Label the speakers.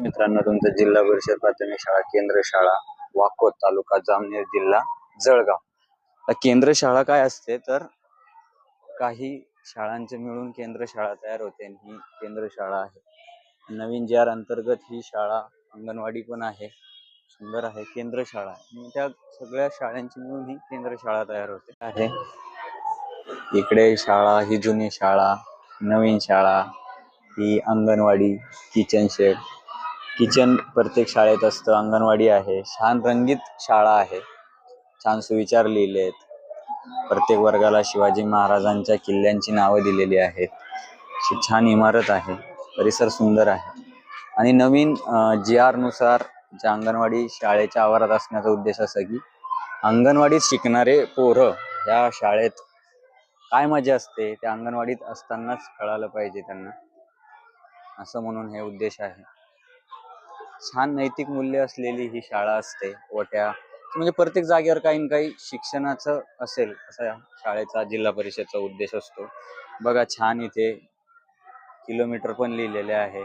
Speaker 1: मित्रांनो तुमचं जिल्हा परिषद प्राथमिक शाळा केंद्र शाळा वाकोट तालुका जामनेर जिल्हा जळगाव. केंद्र शाळा काय असते? तर काही शाळांचे मिळून केंद्र शाळा तयार होते आणि ही केंद्र शाळा आहे. नवीन जी अंतर्गत ही शाळा अंगणवाडी पण आहे. सुंदर आहे केंद्र शाळा आहे. आणि त्या सगळ्या शाळांची मिळून ही केंद्र शाळा तयार होते. आहे. इकडे शाळा ही जुनी शाळा नवीन शाळा ही अंगणवाडी किचन शेड किचन प्रत्येक शाळेत असतं अंगणवाडी आहे छान रंगीत शाळा आहे छान सुविचार लिहिलेत प्रत्येक वर्गाला शिवाजी महाराजांच्या किल्ल्यांची नावं दिलेली आहेत. छान इमारत आहे परिसर सुंदर आहे. आणि नवीन जी आरनुसार ज्या अंगणवाडी शाळेच्या आवारात असण्याचा उद्देश असा की अंगणवाडीत शिकणारे पोरं या शाळेत काय मजा असते त्या अंगणवाडीत असतानाच कळालं पाहिजे त्यांना. असं म्हणून हे उद्देश आहे. छान नैतिक मूल्य असलेली ही शाळा असते व म्हणजे प्रत्येक जागेवर काही ना काही शिक्षणाचं असेल असा या शाळेचा जिल्हा परिषदचा उद्देश असतो. बघा छान इथे किलोमीटर पण लिहिलेले आहे.